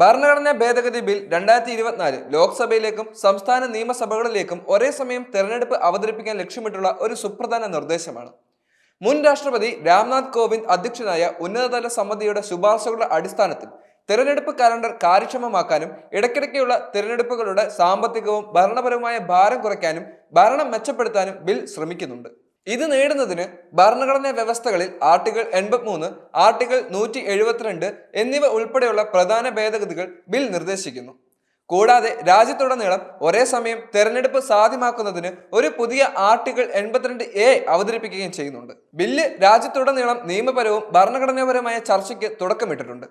ഭരണഘടനാ ഭേദഗതി ബിൽ രണ്ടായിരത്തി ഇരുപത്തിനാല് ലോക്സഭയിലേക്കും സംസ്ഥാന നിയമസഭകളിലേക്കും ഒരേ സമയം തെരഞ്ഞെടുപ്പ് അവതരിപ്പിക്കാൻ ലക്ഷ്യമിട്ടുള്ള ഒരു സുപ്രധാന നിർദ്ദേശമാണ്. മുൻ രാഷ്ട്രപതി രാംനാഥ് കോവിന്ദ് അധ്യക്ഷനായ ഉന്നതതല സമിതിയുടെ ശുപാർശകളുടെ അടിസ്ഥാനത്തിൽ തെരഞ്ഞെടുപ്പ് കലണ്ടർ കാര്യക്ഷമമാക്കാനും ഇടയ്ക്കിടയ്ക്കുള്ള തെരഞ്ഞെടുപ്പുകളുടെ സാമ്പത്തികവും ഭരണപരവുമായ ഭാരം കുറയ്ക്കാനും ഭരണം മെച്ചപ്പെടുത്താനും ബിൽ ശ്രമിക്കുന്നുണ്ട്. ഇത് നേടുന്നതിന് ഭരണഘടനാ വ്യവസ്ഥകളിൽ ആർട്ടിക്കിൾ എൺപത്തിമൂന്ന് ആർട്ടിക്കിൾ നൂറ്റി എഴുപത്തിരണ്ട് എന്നിവ ഉൾപ്പെടെയുള്ള പ്രധാന ഭേദഗതികൾ ബിൽ നിർദ്ദേശിക്കുന്നു. കൂടാതെ രാജ്യത്തുടനീളം ഒരേ സമയം തെരഞ്ഞെടുപ്പ് സാധ്യമാക്കുന്നതിന് ഒരു പുതിയ ആർട്ടിക്കിൾ എൺപത്തിരണ്ട് എ അവതരിപ്പിക്കുകയും ചെയ്യുന്നുണ്ട്. ബില്ല് രാജ്യത്തുടനീളം നിയമപരവും ഭരണഘടനാപരമായ ചർച്ചയ്ക്ക് തുടക്കമിട്ടിട്ടുണ്ട്.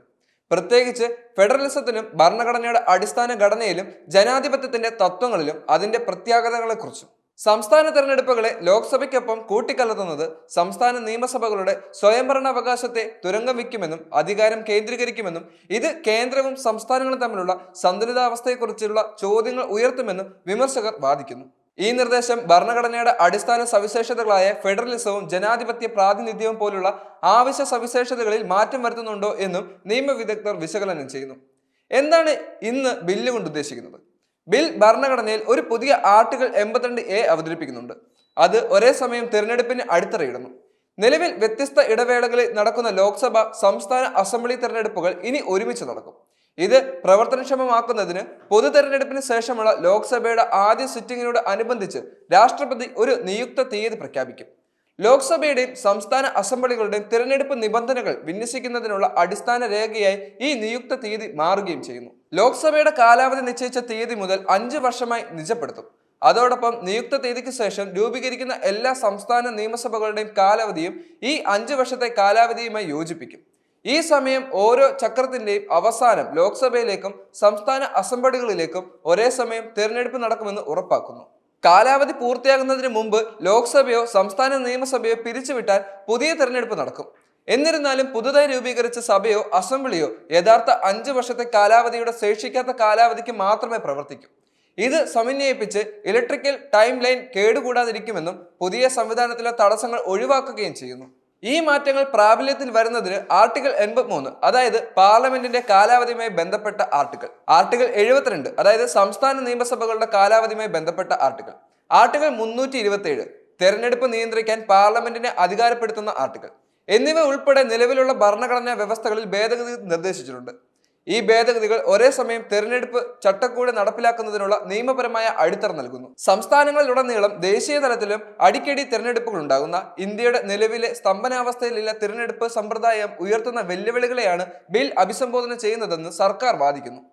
പ്രത്യേകിച്ച് ഫെഡറലിസത്തിനും ഭരണഘടനയുടെ അടിസ്ഥാന ഘടനയിലും ജനാധിപത്യത്തിന്റെ തത്വങ്ങളിലും അതിന്റെ പ്രത്യാഘാതങ്ങളെക്കുറിച്ചും. സംസ്ഥാന തെരഞ്ഞെടുപ്പുകളെ ലോക്സഭയ്ക്കൊപ്പം കൂട്ടിക്കലർത്തുന്നത് സംസ്ഥാന നിയമസഭകളുടെ സ്വയംഭരണാവകാശത്തെ തുരങ്കം വയ്ക്കുമെന്നും അധികാരം കേന്ദ്രീകരിക്കുമെന്നും ഇത് കേന്ദ്രവും സംസ്ഥാനങ്ങളും തമ്മിലുള്ള സന്തുലിതാവസ്ഥയെക്കുറിച്ചുള്ള ചോദ്യങ്ങൾ ഉയർത്തുമെന്നും വിമർശകർ വാദിക്കുന്നു. ഈ നിർദ്ദേശം ഭരണഘടനയുടെ അടിസ്ഥാന സവിശേഷതകളായ ഫെഡറലിസവും ജനാധിപത്യ പ്രാതിനിധ്യവും പോലുള്ള ആവശ്യ സവിശേഷതകളിൽ മാറ്റം വരുത്തുന്നുണ്ടോ എന്നും നിയമവിദഗ്ധർ വിശകലനം ചെയ്യുന്നു. എന്താണ് ഇന്ന് ബില്ല് കൊണ്ട് ഉദ്ദേശിക്കുന്നത്? ബിൽ ഭരണഘടനയിൽ ഒരു പുതിയ ആർട്ടിക്കിൾ എൺപത്തിരണ്ട് എ അവതരിപ്പിക്കുന്നുണ്ട്. അത് ഒരേ സമയം തിരഞ്ഞെടുപ്പിന് അടിത്തറയിടുന്നു. നിലവിൽ വ്യത്യസ്ത ഇടവേളകളിൽ നടക്കുന്ന ലോക്സഭ സംസ്ഥാന അസംബ്ലി തെരഞ്ഞെടുപ്പുകൾ ഇനി ഒരുമിച്ച് നടക്കും. ഇത് പ്രവർത്തനക്ഷമമാക്കുന്നതിന് പൊതു തെരഞ്ഞെടുപ്പിന് ശേഷമുള്ള ലോക്സഭയുടെ ആദ്യ സിറ്റിംഗിനോട് അനുബന്ധിച്ച് രാഷ്ട്രപതി ഒരു നിയുക്ത തീയതി പ്രഖ്യാപിക്കും. ലോക്സഭയുടെയും സംസ്ഥാന അസംബ്ലികളുടെയും തിരഞ്ഞെടുപ്പ് നിബന്ധനകൾ വിന്യസിക്കുന്നതിനുള്ള അടിസ്ഥാന രേഖയായി ഈ നിയുക്ത തീയതി മാറുകയും ചെയ്യുന്നു. ലോക്സഭയുടെ കാലാവധി നിശ്ചയിച്ച തീയതി മുതൽ അഞ്ച് വർഷമായി നിജപ്പെടുത്തും. അതോടൊപ്പം നിയുക്ത തീയതിക്ക് ശേഷം രൂപീകരിക്കുന്ന എല്ലാ സംസ്ഥാന നിയമസഭകളുടെയും കാലാവധിയും ഈ അഞ്ച് വർഷത്തെ കാലാവധിയുമായി യോജിപ്പിക്കും. ഈ സമയം ഓരോ ചക്രത്തിന്റെയും അവസാനം ലോക്സഭയിലേക്കും സംസ്ഥാന അസംബ്ലികളിലേക്കും ഒരേ സമയം തിരഞ്ഞെടുപ്പ് നടക്കുമെന്ന് ഉറപ്പാക്കുന്നു. കാലാവധി പൂർത്തിയാകുന്നതിന് മുമ്പ് ലോക്സഭയോ സംസ്ഥാന നിയമസഭയോ പിരിച്ചുവിട്ടാൽ പുതിയ തെരഞ്ഞെടുപ്പ് നടക്കും. എന്നിരുന്നാലും പുതുതായി രൂപീകരിച്ച സഭയോ അസംബ്ലിയോ യഥാർത്ഥ അഞ്ച് വർഷത്തെ കാലാവധിയുടെ ശേഷിക്കാത്ത കാലാവധിക്ക് മാത്രമേ പ്രവർത്തിക്കൂ. ഇത് സമന്വയിപ്പിച്ച് ഇലക്ട്രിക്കൽ ടൈം ലൈൻ കേടുകൂടാതിരിക്കുമെന്നും പുതിയ സംവിധാനത്തിലെ തടസ്സങ്ങൾ ഒഴിവാക്കുകയും ചെയ്യുന്നു. ഈ മാറ്റങ്ങൾ പ്രാബല്യത്തിൽ വരുന്നതിന് ആർട്ടിക്കിൾ എൺപത്തിമൂന്ന് അതായത് പാർലമെന്റിന്റെ കാലാവധിയുമായി ബന്ധപ്പെട്ട ആർട്ടിക്കിൾ. ആർട്ടിക്കിൾ എഴുപത്തിരണ്ട് അതായത് സംസ്ഥാന നിയമസഭകളുടെ കാലാവധിയുമായി ബന്ധപ്പെട്ട ആർട്ടിക്കിൾ. ആർട്ടിക്കിൾ മുന്നൂറ്റി ഇരുപത്തി ഏഴ് തെരഞ്ഞെടുപ്പ് നിയന്ത്രിക്കാൻ പാർലമെന്റിനെ അധികാരപ്പെടുത്തുന്ന ആർട്ടിക്കിൾ. എന്നിവ ഉൾപ്പെടെ നിലവിലുള്ള ഭരണഘടനാ വ്യവസ്ഥകളിൽ ഭേദഗതി നിർദ്ദേശിച്ചിട്ടുണ്ട്. ഈ ഭേദഗതികൾ ഒരേ സമയം തെരഞ്ഞെടുപ്പ് ചട്ടക്കൂട് നടപ്പിലാക്കുന്നതിനുള്ള നിയമപരമായ അടിത്തറ നൽകുന്നു. സംസ്ഥാനങ്ങളിലുടനീളം ദേശീയ തലത്തിലും അടിക്കടി തിരഞ്ഞെടുപ്പുകൾ ഉണ്ടാകുന്ന ഇന്ത്യയുടെ നിലവിലെ സ്തംഭനാവസ്ഥയിലുള്ള തിരഞ്ഞെടുപ്പ് സമ്പ്രദായം ഉയർത്തുന്ന വെല്ലുവിളികളെയാണ് ബിൽ അഭിസംബോധന ചെയ്യുന്നതെന്ന് സർക്കാർ വാദിക്കുന്നു.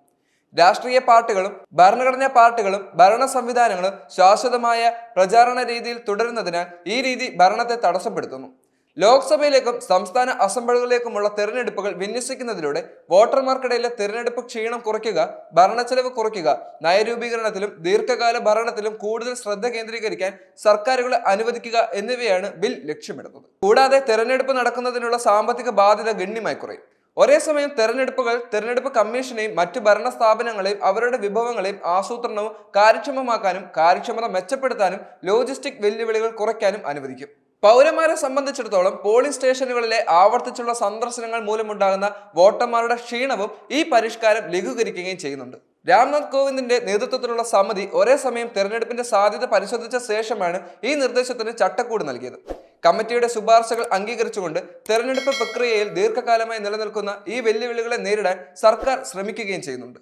രാഷ്ട്രീയ പാർട്ടികളും ഭരണഘടനാ പാർട്ടികളും ഭരണ സംവിധാനങ്ങളും ശാശ്വതമായ പ്രചാരണ രീതിയിൽ തുടരുന്നതിനാൽ ഈ രീതി ഭരണത്തെ തടസ്സപ്പെടുത്തുന്നു. ലോക്സഭയിലേക്കും സംസ്ഥാന അസംബ്ലികളിലേക്കുമുള്ള തെരഞ്ഞെടുപ്പുകൾ വിന്യസിക്കുന്നതിലൂടെ വോട്ടർമാർക്കിടയിലെ തെരഞ്ഞെടുപ്പ് ക്ഷീണം കുറയ്ക്കുക ഭരണച്ചെലവ് കുറയ്ക്കുക നയരൂപീകരണത്തിലും ദീർഘകാല ഭരണത്തിലും കൂടുതൽ ശ്രദ്ധ കേന്ദ്രീകരിക്കാൻ സർക്കാരുകളെ അനുവദിക്കുക എന്നിവയാണ് ബിൽ ലക്ഷ്യമിടുന്നത്. കൂടാതെ തെരഞ്ഞെടുപ്പ് നടക്കുന്നതിനുള്ള സാമ്പത്തിക ബാധ്യത ഗണ്യമായി കുറയും. ഒരേ സമയം തെരഞ്ഞെടുപ്പുകൾ തെരഞ്ഞെടുപ്പ് കമ്മീഷനെയും മറ്റ് ഭരണ സ്ഥാപനങ്ങളെയും അവരുടെ വിഭവങ്ങളെയും ആസൂത്രണവും കാര്യക്ഷമമാക്കാനും കാര്യക്ഷമത മെച്ചപ്പെടുത്താനും ലോജിസ്റ്റിക് വെല്ലുവിളികൾ കുറയ്ക്കാനും അനുവദിക്കും. പൗരന്മാരെ സംബന്ധിച്ചിടത്തോളം പോളിംഗ് സ്റ്റേഷനുകളിലെ ആവർത്തിച്ചുള്ള സന്ദർശനങ്ങൾ മൂലമുണ്ടാകുന്ന വോട്ടർമാരുടെ ക്ഷീണവും ഈ പരിഷ്കാരം ലഘൂകരിക്കുകയും ചെയ്യുന്നുണ്ട്. രാംനാഥ് കോവിന്ദിന്റെ നേതൃത്വത്തിലുള്ള സമിതി ഒരേ സമയം തെരഞ്ഞെടുപ്പിന്റെ സാധ്യത പരിശോധിച്ച ശേഷമാണ് ഈ നിർദ്ദേശത്തിന് ചട്ടക്കൂട് നൽകിയത്. കമ്മിറ്റിയുടെ ശുപാർശകൾ അംഗീകരിച്ചുകൊണ്ട് തെരഞ്ഞെടുപ്പ് പ്രക്രിയയിൽ ദീർഘകാലമായി നിലനിൽക്കുന്ന ഈ വെല്ലുവിളികളെ നേരിടാൻ സർക്കാർ ശ്രമിക്കുകയും ചെയ്യുന്നുണ്ട്.